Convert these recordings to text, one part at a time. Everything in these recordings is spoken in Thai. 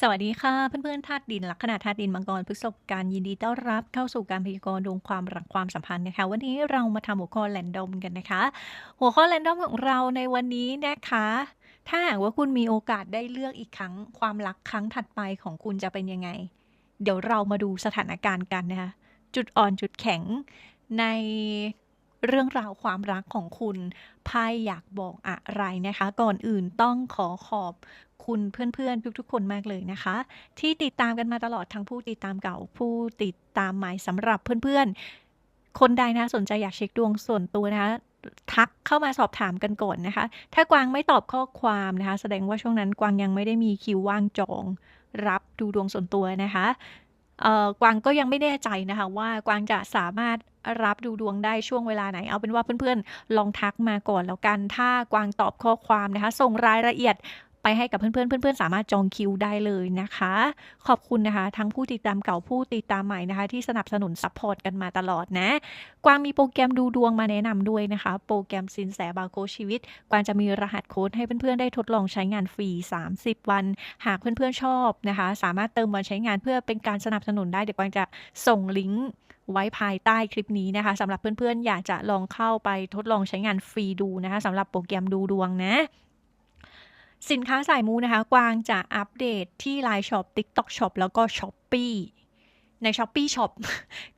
สวัสดีค่ะ เพื่อนๆธาตุดินลัคนาธาตุดินมังกรพฤษภกันยินดีต้อนรับเข้าสู่การพยากรณ์ดวงความรักความสัมพันธ์นะคะ วันนี้เรามาทำหัวข้อแรนดอมกันนะคะ หัวข้อแรนดอมของเราในวันนี้นะคะ ถ้าหากว่าคุณมีโอกาสได้เลือกอีกครั้ง ความรักครั้งถัดไปของคุณจะเป็นยังไง เดี๋ยวเรามาดูสถานการณ์กันนะคะจุดอ่อนจุดแข็งในเรื่องราวความรักของคุณไพ่อยากบอกอะไรนะคะ ก่อนอื่นต้องขอขอบ คุณเพื่อนๆ ทุกๆ คนมากเลยนะคะ ที่ติดตามกันมาตลอดทั้งผู้ติดตามเก่าผู้ติดตามใหม่สำหรับเพื่อนๆ คนใดนะสนใจอยากเช็คดวงส่วนตัวนะคะทักเข้ามาสอบถามกันก่อนนะคะ ถ้ากวางไม่ตอบข้อความนะคะ แสดงว่าช่วงนั้นกวางยังไม่ได้มีคิวว่างจอง รับดูดวงส่วนตัวนะคะกวางก็ยังไม่แน่ใจนะคะว่ากวางจะสามารถรับดูดวงได้ช่วงเวลาไหน เอาเป็นว่าเพื่อนๆ ลองทักมาก่อนแล้วกัน ถ้ากวางตอบข้อความนะคะ ส่งรายละเอียด ไปให้กับเพื่อนๆ เพื่อนๆ สามารถจองคิวได้เลยนะคะ ขอบคุณนะคะ ทั้งผู้ติดตามเก่าผู้ติดตามใหม่นะคะ ที่สนับสนุนซัพพอร์ตกันมาตลอดนะ กวางมีโปรแกรมดูดวงมาแนะนำด้วยนะคะ โปรแกรมสินแสบาโกชีวิต กวางจะมีรหัสโค้ดให้เพื่อนๆ ได้ทดลองใช้งานฟรี 30 วัน หากเพื่อนๆ ชอบนะคะ สามารถเติมวันใช้งานเพื่อเป็นการสนับสนุนได้ เดี๋ยวกวางจะส่งลิงก์ไว้ภายใต้คลิปนี้นะคะสำหรับเพื่อนๆ อยากจะลองเข้าไปทดลองใช้งานฟรีดูนะคะสำหรับโปรแกรมดูดวงนะ สินค้าสายมูนะคะ กวางจะอัปเดตที่ Line Shop TikTok Shop แล้วก็ Shopee ใน Shopee Shop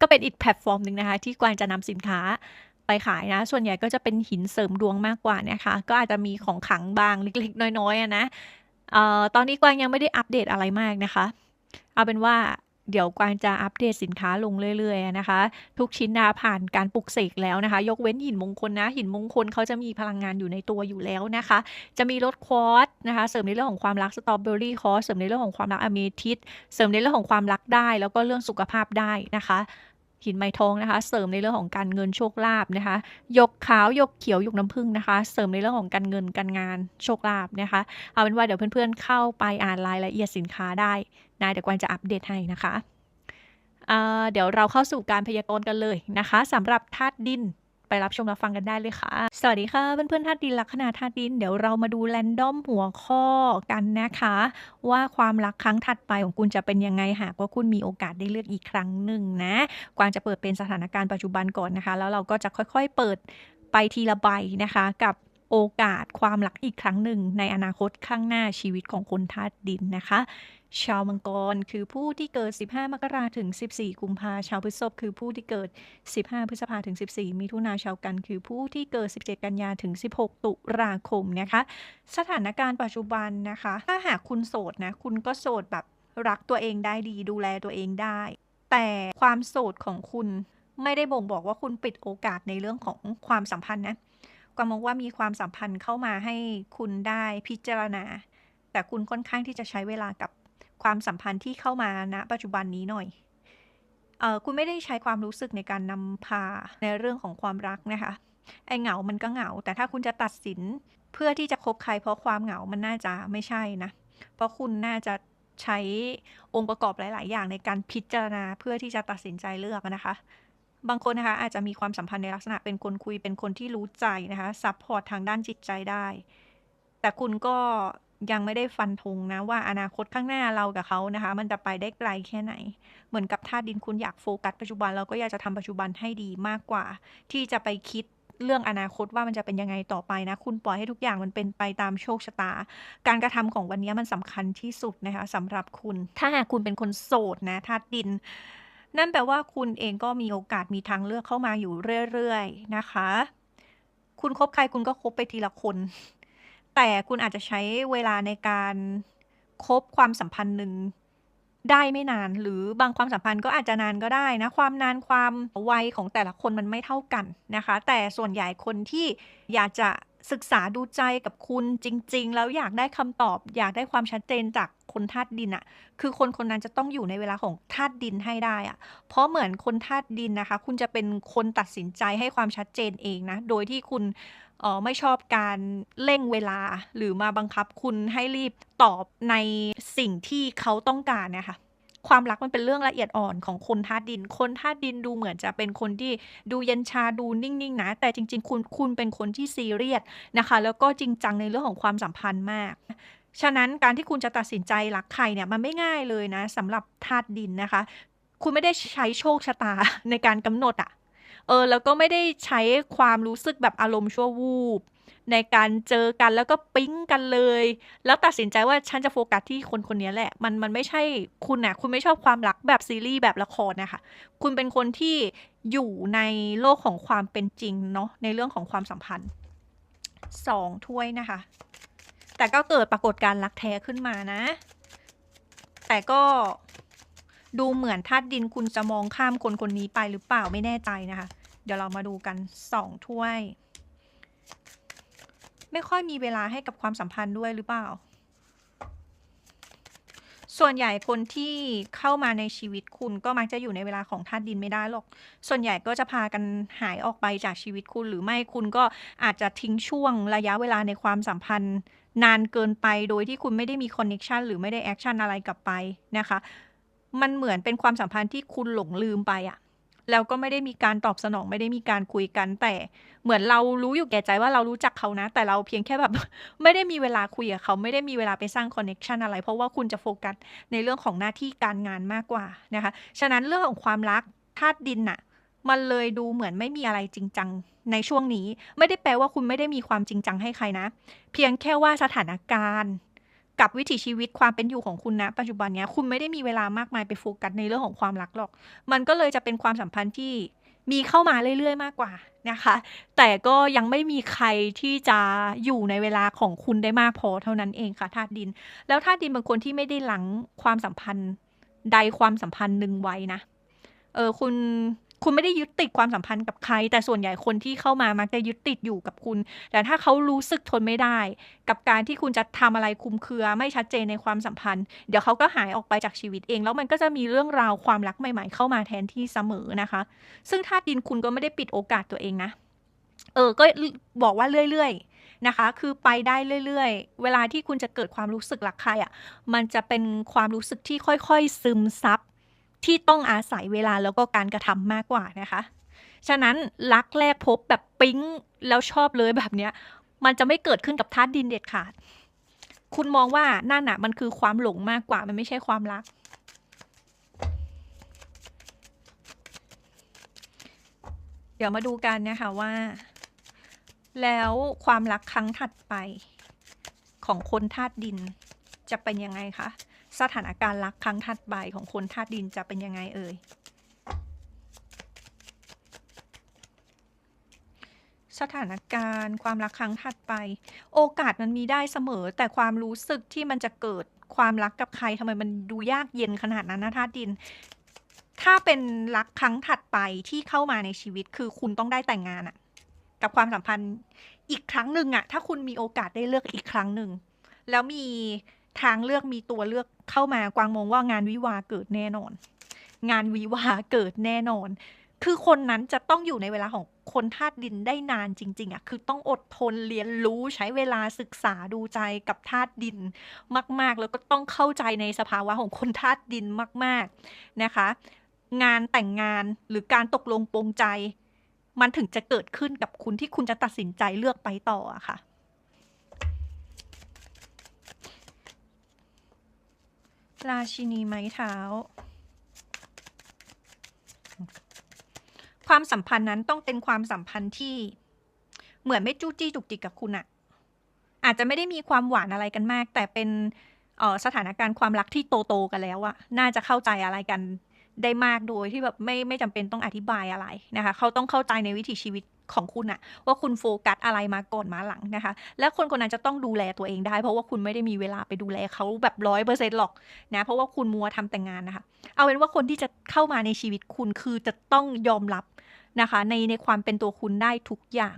ก็เป็นอีกแพลตฟอร์มหนึ่งนะคะ ที่กวางจะนำสินค้าไปขายนะ ส่วนใหญ่ก็จะเป็นหินเสริมดวงมากกว่านะคะ ก็อาจจะมีของขังบางเล็กๆ น้อยๆนะออตอนนี้กวางยังไม่ได้อัปเดตอะไรมากนะคะ เอาเป็นว่า เดี๋ยวกวางจะอัปเดตสินค้าลงเรื่อยๆนะคะ ทุกชิ้นนะผ่านการปลุกเสกแล้วนะคะ ยกเว้นหินมงคลนะ หินมงคลเขาจะมีพลังงานอยู่ในตัวอยู่แล้วนะคะ จะมีรถควอตนะคะ เสริมในเรื่องของความรักสตรอเบอรี่คอสเสริมในเรื่องของความรักอเมทิสเสริมในเรื่องของความรักได้ แล้วก็เรื่องสุขภาพได้นะคะ หินไม้ทองนะคะ เสริมในเรื่องของการเงินโชคลาภนะคะยกขาว ยกเขียว ยกน้ำผึ้งนะคะ เสริมในเรื่องของการเงินการงานโชคลาภนะคะ เอาเป็นว่าเดี๋ยวเพื่อนๆเข้าไปอ่านรายละเอียดสินค้าได้นะเดี๋ยวกวนจะอัปเดตให้นะคะเเดี๋ยวเราเข้าสู่การพยากรณ์กันเลยนะคะสำหรับธาตุดิน ไปรับชมรับฟังกันได้เลยค่ะ สวัสดีค่ะเพื่อนๆธาตุดินลัคนาธาตุดิน เดี๋ยวเรามาดูแรนดอมหัวข้อกันนะคะ ว่าความรักครั้งถัดไปของคุณจะเป็นยังไงหากว่าคุณมีโอกาสได้เลือกอีกครั้งหนึ่งนะ กวางจะเปิดเป็นสถานการณ์ปัจจุบันก่อนนะคะ แล้วเราก็จะค่อยๆเปิดไปทีละใบนะคะกับ โอกาสความรักอีกครั้งหนึ่ง ในอนาคตข้างหน้าชีวิตของคนธาตุดินนะคะ ชาวมังกรคือผู้ที่เกิด 15 มกราถึง 14 กุมภาชาวพฤษภคือผู้ที่เกิด 15 พฤษภาถึง 14 มิถุนาชาวกัน คือผู้ที่เกิด 17 กันยาถึง 16 ตุลาคมนะคะ สถานการณ์ปัจจุบันนะคะ ถ้าหากคุณโสดนะคุณก็โสดแบบรักตัวเองได้ดีดูแลตัวเองได้ แต่ความโสดของคุณไม่ได้บ่งบอกว่าคุณปิดโอกาสในเรื่องของความสัมพันธ์นะ กวางมองว่ามีความสัมพันธ์เข้ามาให้คุณได้พิจารณา แต่คุณค่อนข้างที่จะใช้เวลากับความสัมพันธ์ที่เข้ามาณปัจจุบันนี้หน่อยเออคุณไม่ได้ใช้ความรู้สึกในการนำพาในเรื่องของความรักนะคะ ไอเหงา มันก็เหงา แต่ถ้าคุณจะตัดสินเพื่อที่จะคบใครเพราะความเหงา มันน่าจะไม่ใช่นะ เพราะคุณน่าจะใช้องค์ประกอบหลาย ๆ อย่างในการพิจารณาเพื่อที่จะตัดสินใจเลือกนะคะ บางคนนะคะอาจจะมีความสัมพันธ์ในลักษณะเป็นคนคุยเป็นคนที่รู้ใจนะคะซัพพอร์ตทางด้านจิตใจได้ แต่คุณก็ยังไม่ได้ฟันธงนะว่าอนาคตข้างหน้าเรากับเขานะคะ มันจะไปได้ไกลแค่ไหน เหมือนกับธาตุดินคุณอยากโฟกัสปัจจุบันเราก็อยากจะทำปัจจุบันให้ดีมากกว่า ที่จะไปคิดเรื่องอนาคตว่ามันจะเป็นยังไงต่อไปนะ คุณปล่อยให้ทุกอย่างมันเป็นไปตามโชคชะตา การกระทำของวันนี้มันสำคัญที่สุดนะคะสำหรับคุณ ถ้าหากคุณเป็นคนโสดนะธาตุดิน นั่นแปลว่าคุณเองก็มีโอกาสมีทางเลือกเข้ามาอยู่เรื่อยๆนะคะ คุณคบใครคุณก็คบไปทีละคน แต่คุณอาจจะใช้เวลาในการคบความสัมพันธ์หนึ่งได้ไม่นาน หรือบางความสัมพันธ์ก็อาจจะนานก็ได้นะ ความนานความไวของแต่ละคนมันไม่เท่ากันนะคะ แต่ส่วนใหญ่คนที่อยากจะ ศึกษาดูใจกับคุณจริง ๆ แล้วอยากได้คำตอบ อยากได้ความชัดเจนจากคนธาตุดินอะคือคนคนนั้นจะต้องอยู่ในเวลาของธาตุดินให้ได้อะเพราะเหมือนคนธาตุดินนะคะ คุณจะเป็นคนตัดสินใจให้ความชัดเจนเองนะ โดยที่คุณเออไม่ชอบการเร่งเวลาหรือมาบังคับคุณให้รีบตอบในสิ่งที่เขาต้องการเนะคะ ความรักมันเป็นเรื่องละเอียดอ่อนของคนธาตุดิน คนธาตุดินดูเหมือนจะเป็นคนที่ดูเย็นชาดูนิ่งๆนะ แต่จริง ๆ คุณคุณเป็นคนที่ซีเรียสนะคะ แล้วก็จริงจังในเรื่องของความสัมพันธ์มากฉะนั้นการที่คุณจะตัดสินใจรักใครเนี่ยมันไม่ง่ายเลยนะสำหรับธาตุดินนะคะ คุณไม่ได้ใช้โชคชะตาในการกำหนดอะเออแล้วก็ไม่ได้ใช้ความรู้สึกแบบอารมณ์ชั่ววูบ ในการเจอกันแล้วก็ปิ๊งกันเลย แล้วตัดสินใจว่าฉันจะโฟกัสที่คนคนนี้แหละ มันมันไม่ใช่คุณนะคุณไม่ชอบความรักแบบซีรีส์แบบละครนะคะ คุณเป็นคนที่อยู่ในโลกของความเป็นจริงเนาะในเรื่องของความสัมพันธ์สองถ้วยนะคะ แต่ก็เกิดปรากฏการณ์รักแท้ขึ้นมานะ แต่ก็ดูเหมือนธาตุดินคุณจะมองข้ามคนคนนี้ไปหรือเปล่าไม่แน่ใจนะคะ เดี๋ยวเรามาดูกันสองถ้วย ไม่ค่อยมีเวลาให้กับความสัมพันธ์ด้วยหรือเปล่า ส่วนใหญ่คนที่เข้ามาในชีวิตคุณก็มักจะอยู่ในเวลาของธาตุดินไม่ได้หรอก ส่วนใหญ่ก็จะพากันหายออกไปจากชีวิตคุณหรือไม่คุณก็อาจจะทิ้งช่วงระยะเวลาในความสัมพันธ์ นานเกินไปโดยที่คุณไม่ได้มีคอนเน็ชันหรือไม่ได้แอคชั่นอะไรกลับไปนะคะ มันเหมือนเป็นความสัมพันธ์ที่คุณหลงลืมไปอะ แล้วก็ไม่ได้มีการตอบสนองไม่ได้มีการคุยกันแต่เหมือนเรารู้อยู่แก่ใจว่าเรารู้จักเขานะ แต่เราเพียงแค่แบบ ไม่ได้มีเวลาคุยกับเขาไม่ได้มีเวลาไปสร้างคอนเน็ชันอะไร เพราะว่าคุณจะโฟกัสในเรื่องของหน้าที่การงานมากกว่านะคะ ฉะนั้นเรื่องของความรักธาตุดินน่ะมันเลยดูเหมือนไม่มีอะไรจริงจังในช่วงนี้ ไม่ได้แปลว่าคุณไม่ได้มีความจริงจังให้ใครนะ เพียงแค่ว่าสถานการณ์ กับวิถีชีวิตความเป็นอยู่ของคุณนะปัจจุบันเนี้ยคุณไม่ได้มีเวลามากมายไปโฟกัสในเรื่องของความรักหรอก มันก็เลยจะเป็นความสัมพันธ์ที่มีเข้ามาเรื่อยๆ มากกว่านะคะ แต่ก็ยังไม่มีใครที่จะอยู่ในเวลาของคุณได้มากพอเท่านั้นเองค่ะธาตุดิน แล้วธาตุดินบางคนที่ไม่ได้หลังความสัมพันธ์ใดความสัมพันธ์หนึ่งไว้นะ เออคุณ คุณไม่ได้ยึดติดความสัมพันธ์กับใคร แต่ส่วนใหญ่คนที่เข้ามามักจะยึดติดอยู่กับคุณ แต่ถ้าเขารู้สึกทนไม่ได้ กับการที่คุณจะทำอะไรคุมเครือไม่ชัดเจนในความสัมพันธ์ เดี๋ยวเขาก็หายออกไปจากชีวิตเอง แล้วมันก็จะมีเรื่องราวความรักใหม่ๆ เข้ามาแทนที่เสมอนะคะ ซึ่งธาตุดินคุณก็ไม่ได้ปิดโอกาสตัวเองนะ เออ ก็บอกว่าเรื่อยๆนะคะ คือไปได้เรื่อยๆ เวลาที่คุณจะเกิดความรู้สึกรักใครอะ่ะ มันจะเป็นความรู้สึกที่ค่อยๆ ซึมซับ ที่ต้องอาศัยเวลาแล้วก็การกระทำมากกว่านะคะ ฉะนั้นรักแรกพบแบบปิ๊งแล้วชอบเลยแบบเนี้ย มันจะไม่เกิดขึ้นกับธาตุดินเด็ดขาด คุณมองว่านั่นน่ะมันคือความหลงมากกว่ามันไม่ใช่ความรัก เดี๋ยวมาดูกันนะคะว่า แล้วความรักครั้งถัดไปของคนธาตุดินจะเป็นยังไงคะ สถานการณ์รักครั้งถัดไปของคนธาตุดินจะเป็นยังไงเอ่ย สถานการณ์ความรักครั้งถัดไป โอกาสมันมีได้เสมอ แต่ความรู้สึกที่มันจะเกิดความรักกับใครทำไมมันดูยากเย็นขนาดนั้นนะธาตุดิน ถ้าเป็นรักครั้งถัดไปที่เข้ามาในชีวิตคือคุณต้องได้แต่งงานอะกับความสัมพันธ์อีกครั้งหนึ่งอะถ้าคุณมีโอกาสได้เลือกอีกครั้งหนึ่งแล้วมี ทางเลือกมีตัวเลือกเข้ามากวางมองว่างานวิวาเกิดแน่นอน งานวิวาเกิดแน่นอน คือคนนั้นจะต้องอยู่ในเวลาของคนธาตุดินได้นานจริง ๆอะคือต้องอดทนเรียนรู้ใช้เวลาศึกษาดูใจกับธาตุดินมาก ๆ แล้วก็ต้องเข้าใจในสภาวะของคนธาตุดินมาก ๆนะคะ งานแต่งงานหรือการตกลงปรงใจ มันถึงจะเกิดขึ้นกับคุณที่คุณจะตัดสินใจเลือกไปต่ออะค่ะ ราชินีไม้เท้า ความสัมพันธ์นั้นต้องเป็นความสัมพันธ์ที่เหมือนไม่จู้จี้จุกจิกกับคุณอะอาจจะไม่ได้มีความหวานอะไรกันมาก แต่เป็นสถานการณ์ความรักที่โตโตกันแล้วอะน่าจะเข้าใจอะไรกันได้มากโดยที่แบบไม่ไม่จำเป็นต้องอธิบายอะไรนะคะ เขาต้องเข้าใจในวิถีชีวิต ของคุณอะว่าคุณโฟกัสอะไรมาก่อนมาหลังนะคะ และคนคนนั้นจะต้องดูแลตัวเองได้ เพราะว่าคุณไม่ได้มีเวลาไปดูแลเขาแบบร้อยเปอร์เซ็นต์หรอกนะเพราะว่าคุณมัวทำแต่งงานนะคะ เอาเป็นว่าคนที่จะเข้ามาในชีวิตคุณคือจะต้องยอมรับนะคะ ในในความเป็นตัวคุณได้ทุกอย่าง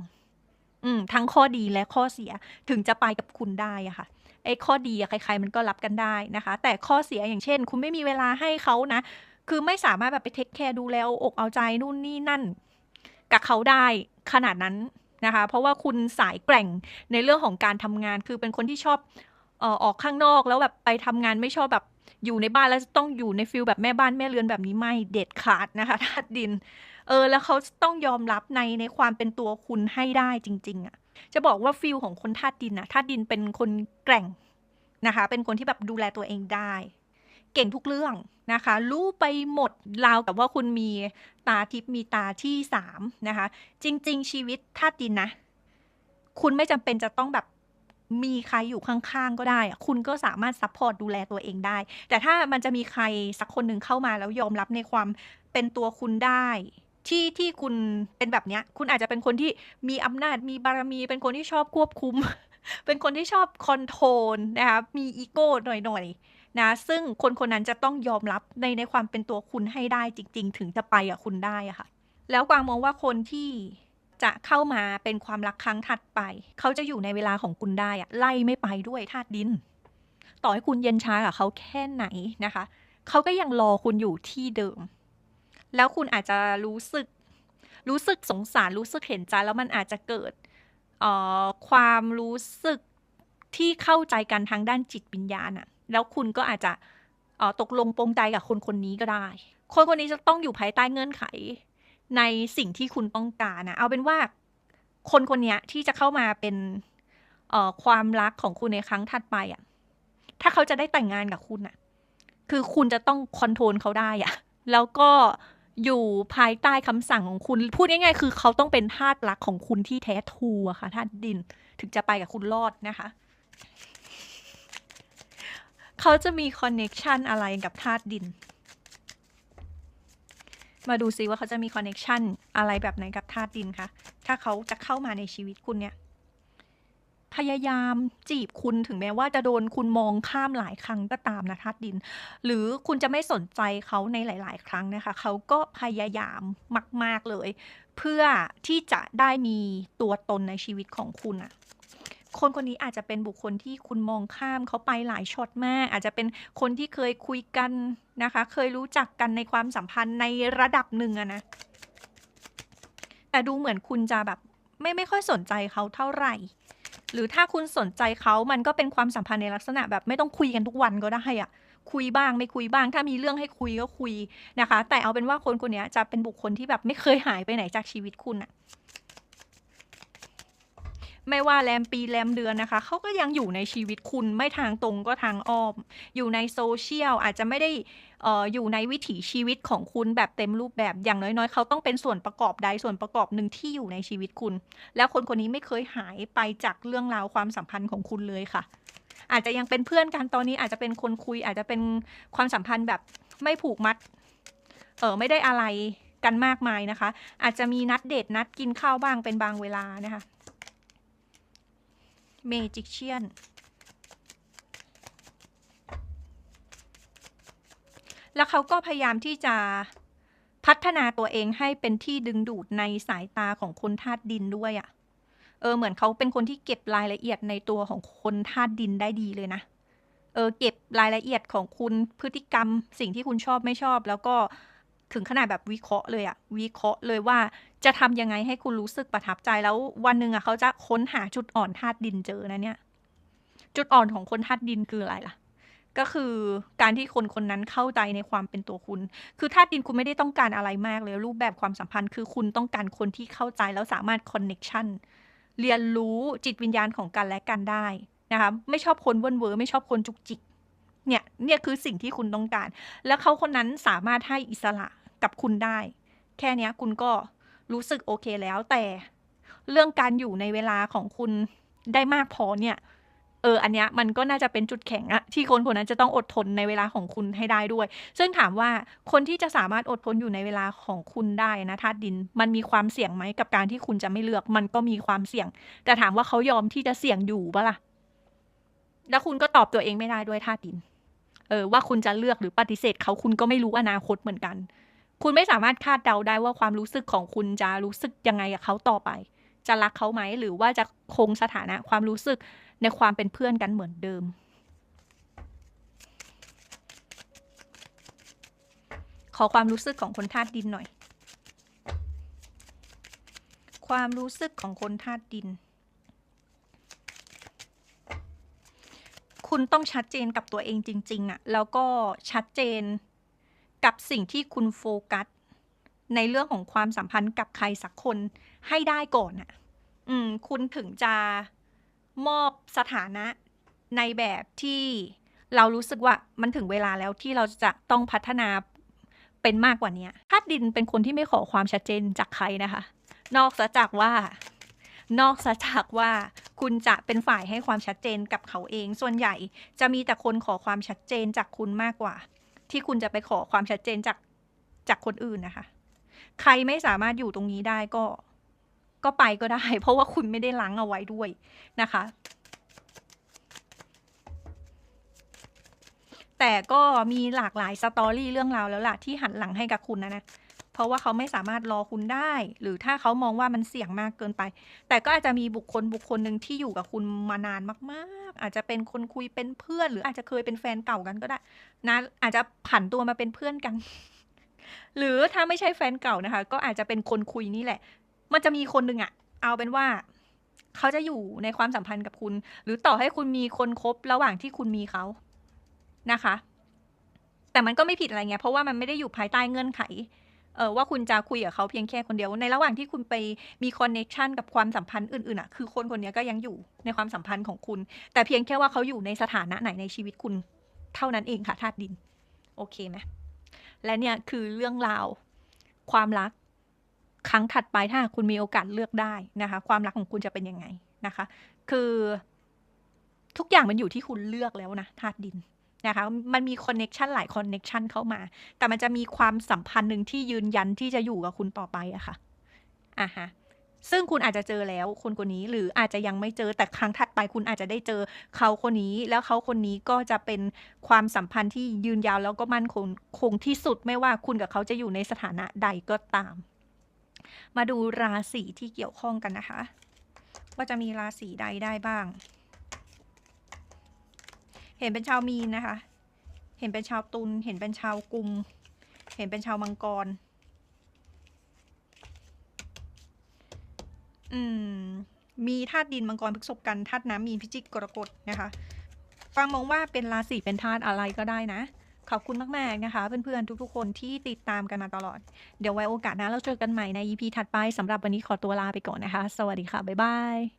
อืมทั้งข้อดีและข้อเสียถึงจะไปกับคุณได้อะค่ะไอ้ข้อดีอะใครๆมันก็รับกันได้นะคะ แต่ข้อเสียอย่างเช่น คุณไม่มีเวลาให้เขานะ คือไม่สามารถแบบไปเทคแคร์ดูแลอกเอาใจนู่นนี่นั่น กับเขาได้ขนาดนั้นนะคะ เพราะว่าคุณสายแกร่งในเรื่องของการทำงาน คือเป็นคนที่ชอบออกข้างนอกแล้วแบบไปทำงานไม่ชอบแบบอยู่ในบ้านแล้วต้องอยู่ในฟิลแบบแม่บ้านแม่เรือนแบบนี้ไม่เด็ดขาดนะคะธาตุดิน เออ แล้วเขาต้องยอมรับในในความเป็นตัวคุณให้ได้จริง ๆอะ่ะจะบอกว่าฟิลของคนธาตุดินอะธาตุดินเป็นคนแกร่งนะคะ เป็นคนที่แบบดูแลตัวเองได้ เก่งทุกเรื่องนะคะ รู้ไปหมดราวกับว่าคุณมีตาทิพย์มีตาที่สามนะคะ จริง ๆ ชีวิตธาตุดินนะ คุณไม่จำเป็นจะต้องแบบมีใครอยู่ข้างๆ ก็ได้ คุณก็สามารถซัพพอร์ตดูแลตัวเองได้ แต่ถ้ามันจะมีใครสักคนหนึ่งเข้ามาแล้วยอมรับในความเป็นตัวคุณได้ที่ที่คุณเป็นแบบเนี้ย คุณอาจจะเป็นคนที่มีอำนาจมีบารมี เป็นคนที่ชอบควบคุม เป็นคนที่ชอบคอนโทรลนะคะมีอีโก้หน่อยๆ นะซึ่งคนคนนั้นจะต้องยอมรับในในความเป็นตัวคุณให้ได้จริง ๆ ถึงจะไปกับคุณได้อะค่ะ แล้วกวางมองว่าคนที่จะเข้ามาเป็นความรักครั้งถัดไป เขาจะอยู่ในเวลาของคุณได้อะไล่ไม่ไปด้วยธาตุดิน ต่อให้คุณเย็นช้ากับเขาแค่ไหนนะคะ เขาก็ยังรอคุณอยู่ที่เดิม แล้วคุณอาจจะรู้สึก รู้สึกสงสารรู้สึกเห็นใจแล้วมันอาจจะเกิดออความรู้สึกที่เข้าใจกันทางด้านจิตวิญญาณอะ แล้วคุณก็อาจจะตกลงปรงใจกับคนคนนี้ก็ได้ คนคนนี้จะต้องอยู่ภายใต้เงื่อนไข ในสิ่งที่คุณต้องการนะเอาเป็นว่าคนคนนี้ที่จะเข้ามาเป็นความรักของคุณในครั้งถัดไปอะถ้าเขาจะได้แต่งงานกับคุณอะคือคุณจะต้องคอนโทรลเขาได้อะแล้วก็อยู่ภายใต้คำสั่งของคุณ พูดง่ายๆ คือเขาต้องเป็นทาสรักของคุณที่แท้ทูอะค่ะธาตุดิน ถึงจะไปกับคุณรอดนะคะ เขาจะมีคอนเน็ชันอะไรกับธาตุดิน มาดูซิว่าเขาจะมีคอนเน็ชันอะไรแบบไหนกับธาตุดินคะถ้าเขาจะเข้ามาในชีวิตคุณเนี่ย พยายามจีบคุณถึงแม้ว่าจะโดนคุณมองข้ามหลายครั้งก็ตามนะธาตุดิน หรือคุณจะไม่สนใจเขาในหลาย ๆ ครั้งนะคะ เขาก็พยายามมาก ๆเลย เพื่อที่จะได้มีตัวตนในชีวิตของคุณอะ คนคนนี้อาจจะเป็นบุคคลที่คุณมองข้ามเขาไปหลายช็อตมาก อาจจะเป็นคนที่เคยคุยกันนะคะ เคยรู้จักกันในความสัมพันธ์ในระดับหนึ่งอะนะ แต่ดูเหมือนคุณจะแบบไม่ไม่ค่อยสนใจเขาเท่าไหร่ หรือถ้าคุณสนใจเขามันก็เป็นความสัมพันธ์ในลักษณะแบบไม่ต้องคุยกันทุกวันก็ได้อะคุยบ้างไม่คุยบ้าง ถ้ามีเรื่องให้คุยก็คุยนะคะ แต่เอาเป็นว่าคนคนนี้จะเป็นบุคคลที่แบบไม่เคยหายไปไหนจากชีวิตคุณอะ ไม่ว่าแรมปีแรมเดือนนะคะ เขาก็ยังอยู่ในชีวิตคุณไม่ทางตรงก็ทางอ้อม อยู่ในโซเชียลอาจจะไม่ได้อออยู่ในวิถีชีวิตของคุณแบบเต็มรูปแบบอย่างน้อยๆ เขาต้องเป็นส่วนประกอบใดส่วนประกอบหนึ่งที่อยู่ในชีวิตคุณ แล้วคนคนนี้ไม่เคยหายไปจากเรื่องราวความสัมพันธ์ของคุณเลยค่ะ อาจจะยังเป็นเพื่อนกันตอนนี้อาจจะเป็นคนคุย อาจจะเป็นความสัมพันธ์แบบไม่ผูกมัดเออไม่ได้อะไรกันมากมายนะคะ อาจจะมีนัดเดทนัดกินข้าวบ้างเป็นบางเวลานะคะ เมจิกเชียนแล้วเขาก็พยายามที่จะพัฒนาตัวเองให้เป็นที่ดึงดูดในสายตาของคนธาตุดินด้วยอะ่ะ เออเหมือนเขาเป็นคนที่เก็บรายละเอียดในตัวของคนธาตุดินได้ดีเลยนะ เออเก็บรายละเอียดของคุณพฤติกรรม สิ่งที่คุณชอบไม่ชอบ แล้วก็ ถึงขนาดแบบวิเคราะห์เลยอะวิเคราะห์เลยว่าจะทำยังไงให้คุณรู้สึกประทับใจแล้ววันหนึ่งอะเขาจะค้นหาจุดอ่อนธาตุดินเจอนะเนี่ย จุดอ่อนของคนธาตุดินคืออะไรล่ะ ก็คือการที่คนคนนั้นเข้าใจในความเป็นตัวคุณ คือธาตุดินคุณไม่ได้ต้องการอะไรมากเลยรูปแบบความสัมพันธ์ คือคุณต้องการคนที่เข้าใจแล้วสามารถคอนเน็ชันเรียนรู้จิตวิญญาณของกันและกันได้นะคะไม่ชอบคนเวินเวอร์ไม่ชอบคนจุกจิกเนี่ย เนี่ยคือสิ่งที่คุณต้องการ แล้วเขาคนนั้นสามารถให้อิสระ กับคุณได้ แค่นี้คุณก็รู้สึกโอเคแล้วแต่เรื่องการอยู่ในเวลาของคุณได้มากพอเนี่ย เออ อันเนี้ยมันก็น่าจะเป็นจุดแข็งอะที่คนคนนั้นจะต้องอดทนในเวลาของคุณให้ได้ด้วย ซึ่งถามว่าคนที่จะสามารถอดทนอยู่ในเวลาของคุณได้นะธาตุดิน มันมีความเสี่ยงไหมกับการที่คุณจะไม่เลือก มันก็มีความเสี่ยง แต่ถามว่าเขายอมที่จะเสี่ยงอยู่ปะล่ะ แล้วคุณก็ตอบตัวเองไม่ได้ด้วยธาตุดิน เออ ว่าคุณจะเลือกหรือปฏิเสธเขาคุณก็ไม่รู้อนาคตเหมือนกัน คุณไม่สามารถคาดเดาได้ว่าความรู้สึกของคุณจะรู้สึกยังไงกับเขาต่อไป จะรักเขาไหม หรือว่าจะคงสถานะความรู้สึกในความเป็นเพื่อนกันเหมือนเดิม ขอความรู้สึกของคนธาตุดินหน่อย ความรู้สึกของคนธาตุดิน คุณต้องชัดเจนกับตัวเองจริง ๆอะแล้วก็ชัดเจน กับสิ่งที่คุณโฟกัส ในเรื่องของความสัมพันธ์กับใครสักคนให้ได้ก่อนอะอืม คุณถึงจะมอบสถานะในแบบที่เรารู้สึกว่ามันถึงเวลาแล้วที่เราจะต้องพัฒนาเป็นมากกว่านี้ธาตุดินเป็นคนที่ไม่ขอความชัดเจนจากใครนะคะ นอกจากว่า นอกจากว่าคุณจะเป็นฝ่ายให้ความชัดเจนกับเขาเอง ส่วนใหญ่จะมีแต่คนขอความชัดเจนจากคุณมากกว่า ที่คุณจะไปขอความชัดเจนจากจากคนอื่นนะคะ ใครไม่สามารถอยู่ตรงนี้ได้ก็ ก็ไปก็ได้ เพราะว่าคุณไม่ได้ล้างเอาไว้ด้วยนะคะ แต่ก็มีหลากหลายสตอรี่เรื่องราวแล้วล่ะที่หันหลังให้กับคุณนะนะ เพราะว่าเขาไม่สามารถรอคุณได้ หรือถ้าเขามองว่ามันเสี่ยงมากเกินไป แต่ก็อาจจะมีบุคคลบุคคลหนึ่งที่อยู่กับคุณมานานมาก ๆ อาจจะเป็นคนคุยเป็นเพื่อน หรืออาจจะเคยเป็นแฟนเก่ากันก็ได้ นะอาจจะผันตัวมาเป็นเพื่อนกัน หรือถ้าไม่ใช่แฟนเก่านะคะ ก็อาจจะเป็นคนคุยนี่แหละ มันจะมีคนหนึ่งอะเอาเป็นว่าเขาจะอยู่ในความสัมพันธ์กับคุณ หรือต่อให้คุณมีคนคบระหว่างที่คุณมีเขานะคะ แต่มันก็ไม่ผิดอะไรไงเพราะว่ามันไม่ได้อยู่ภายใต้เงื่อนไข เออว่าคุณจะคุยกับเขาเพียงแค่คนเดียว ในระหว่างที่คุณไปมีคอนเน็ชันกับความสัมพันธ์อื่นๆอะคือคนคนนี้ก็ยังอยู่ในความสัมพันธ์ของคุณ แต่เพียงแค่ว่าเขาอยู่ในสถานะไหนในชีวิตคุณ เท่านั้นเองค่ะธาตุดิน โอเคไหมและเนี่ยคือเรื่องราวความรักครั้งถัดไปถ้าคุณมีโอกาสเลือกได้นะคะ ความรักของคุณจะเป็นยังไงนะคะ คือทุกอย่างมันอยู่ที่คุณเลือกแล้วนะธาตุดิน นะคะ มันมีคอนเน็ชันหลายคอนเน็ชันเข้ามา แต่มันจะมีความสัมพันธ์หนึ่งที่ยืนยันที่จะอยู่กับคุณต่อไปอะค่ะอะฮะซึ่งคุณอาจจะเจอแล้วคนคนนี้หรืออาจจะยังไม่เจอแต่ครั้งถัดไปคุณอาจจะได้เจอเขาคนนี้ แล้วเขาคนนี้ก็จะเป็นความสัมพันธ์ที่ยืนยาวแล้วก็มั่นคงคงที่สุดไม่ว่าคุณกับเขาจะอยู่ในสถานะใดก็ตาม มาดูราศีที่เกี่ยวข้องกันนะคะ ว่าจะมีราศีใดได้บ้าง ห็นเป็นชาวมีนนะคะ เห็นเป็นชาวตุลเห็นเป็นชาวกุม เห็นเป็นชาวมังกร อืม มีธาตุดินมังกรพฤษภกันธาตุน้ำมีนพิจิกกรกฎนะคะฟังมองว่าเป็นราศีเป็นธาตุอะไรก็ได้นะ ขอบคุณมาก ๆ นะคะ เพื่อน ๆ ทุก ๆ คนที่ติดตามกันมาตลอด เดี๋ยวไว้โอกาสหน้าเราเจอกันใหม่ใน EP ถัดไปสำหรับวันนี้ขอตัวลาไปก่อนนะคะ สวัสดีค่ะ บ๊ายบาย